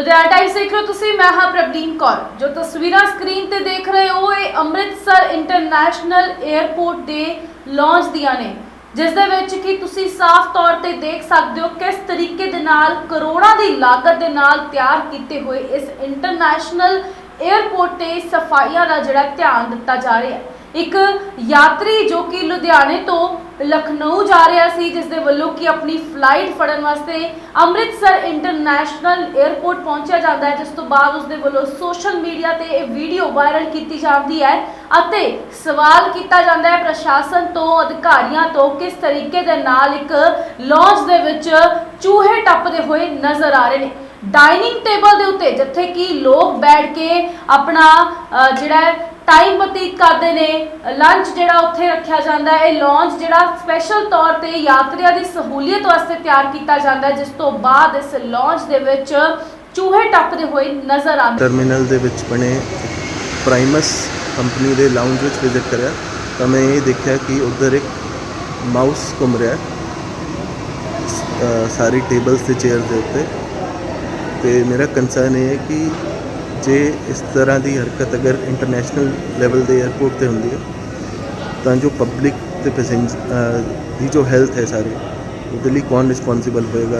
Ludhiana Times ਦੇਖ ਰਹੇ ਹੋ ਤੁਸੀਂ, ਮੈਂ ਹਾਂ ਪ੍ਰਬਲੀਨ ਕੌਰ। ਜੋ ਤਸਵੀਰਾਂ ਸਕਰੀਨ ਤੇ ਦੇਖ ਰਹੇ ਹੋ, ਇਹ ਅੰਮ੍ਰਿਤਸਰ ਇੰਟਰਨੈਸ਼ਨਲ 에ਅਰਪੋਰਟ ਦੇ ਲਾਂਚ ਦੀਆਂ ਨੇ, ਜਿਸ ਦੇ ਵਿੱਚ ਕਿ ਤੁਸੀਂ ਸਾਫ਼ ਤੌਰ ਤੇ ਦੇਖ ਸਕਦੇ ਹੋ ਕਿਸ ਤਰੀਕੇ ਦੇ ਨਾਲ, ਕਰੋੜਾਂ ਦੀ ਲਾਗਤ ਦੇ ਨਾਲ ਤਿਆਰ ਕੀਤੇ ਹੋਏ ਇਸ ਇੰਟਰਨੈਸ਼ਨਲ 에ਅਰਪੋਰਟ ਤੇ ਸਫਾਈਆਂ ਦਾ ਜਿਹੜਾ ਧਿਆਨ ਦਿੱਤਾ ਜਾ ਰਿਹਾ ਹੈ। ਇੱਕ ਯਾਤਰੀ ਜੋ ਕਿ ਲੁਧਿਆਣੇ ਤੋਂ ਲਖਨਊ ਜਾ ਰਿਹਾ ਸੀ, ਜਿਸ ਦੇ ਵੱਲੋਂ ਕਿ ਆਪਣੀ ਫਲਾਈਟ ਫੜਨ ਵਾਸਤੇ ਅੰਮ੍ਰਿਤਸਰ ਇੰਟਰਨੈਸ਼ਨਲ 에ਅਰਪੋਰਟ ਪਹੁੰਚਿਆ ਜਾਂਦਾ ਹੈ, ਜਿਸ ਤੋਂ ਬਾਅਦ ਉਸ ਦੇ ਵੱਲੋਂ ਸੋਸ਼ਲ ਮੀਡੀਆ ਤੇ ਇਹ ਵੀਡੀਓ ਵਾਇਰਲ ਕੀਤੀ ਜਾਂਦੀ ਹੈ ਅਤੇ ਸਵਾਲ ਕੀਤਾ ਜਾਂਦਾ ਹੈ ਪ੍ਰਸ਼ਾਸਨ ਤੋਂ, ਅਧਿਕਾਰੀਆਂ ਤੋਂ ਕਿਸ ਤਰੀਕੇ ਦੇ ਨਾਲ ਇੱਕ ਲੌਂਜ ਦੇ ਵਿੱਚ ਚੂਹੇ ਟੱਪਦੇ ਹੋਏ ਨਜ਼ਰ ਆ ਰਹੇ ਨੇ। ਡਾਈਨਿੰਗ ਟੇਬਲ ਦੇ ਉੱਤੇ ਜਿੱਥੇ ਕਿ ਲੋਕ ਬੈਠ ਕੇ ਆਪਣਾ ਅ, ਜਿਹੜਾ ਹੈ ਟਾਈਮ ਬਤੀਤ ਕਰਦੇ ਨੇ। ਲੰਚ ਜਿਹੜਾ ਉੱਥੇ ਰੱਖਿਆ ਜਾਂਦਾ ਹੈ ਇਹ ਲਾਂਚ ਜਿਹੜਾ ਸਪੈਸ਼ਲ ਤੌਰ ਤੇ ਯਾਤਰੀਆਂ ਦੀ ਸਹੂਲੀਅਤ ਵਾਸਤੇ ਤਿਆਰ ਕੀਤਾ ਜਾਂਦਾ ਹੈ ਜਿਸ ਤੋਂ ਬਾਅਦ ਇਸ ਲਾਂਚ ਦੇ ਵਿੱਚ ਚੂਹੇ ਟੱਪਦੇ ਹੋਏ ਨਜ਼ਰ ਆਉਂਦੇ ਟਰਮੀਨਲ ਦੇ ਵਿੱਚ ਬਣੇ ਪ੍ਰਾਈਮਸ ਕੰਪਨੀ ਦੇ ਲਾਉਂਜ ਵਿੱਚ ਵਿਜ਼ਿਟ ਕਰਿਆ। ਤਾਂ ਮੈਂ ਇਹ ਦੇਖਿਆ ਕਿ ਉਧਰ ਇੱਕ ਮਾਊਸ ਘੁੰਮ ਰਿਹਾ ਹੈ ਸ- ਸਾਰੀ ਟੇਬਲਸ ਤੇ ਚੇਅਰ ਦੇ ਉੱਤੇ। ਤੇ ਮੇਰਾ ਕੰਸਰਨ ਇਹ ਹੈ ਕਿ ਜੇ ਇਸ ਤਰ੍ਹਾਂ ਦੀ ਹਰਕਤ ਅਗਰ ਇੰਟਰਨੈਸ਼ਨਲ ਲੈਵਲ ਦੇ 에ਅਰਪੋਰਟ ਤੇ ਹੁੰਦੀ ਹੈ, ਤਾਂ ਜੋ ਪਬਲਿਕ ਤੇ ਪੈਸੇਂਜਰ ਦੀ ਜੋ ਹੈਲਥ ਹੈ ਸਾਰੇ, ਉਹਦੇ ਲਈ ਕੌਣ ਰਿਸਪੌਂਸਿਬਲ ਹੋਏਗਾ?